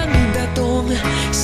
datong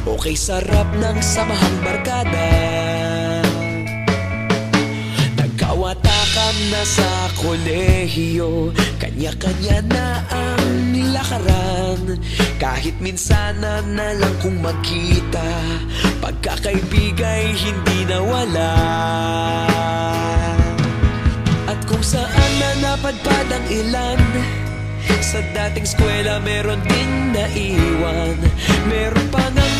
Okay sarap ng samahang barkada. Nagkawatakan na sa kolehiyo. Kanya-kanya na ang nilakaran. Kahit minsan na lang kung magkita Pagkakaibigay hindi nawala. At kung saan na napadpad ang ilan sa dating eskwela meron din naiwan. Meron pa ng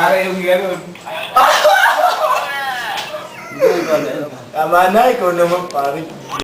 Para yung gano'n. Tama na, ikaw naman pare.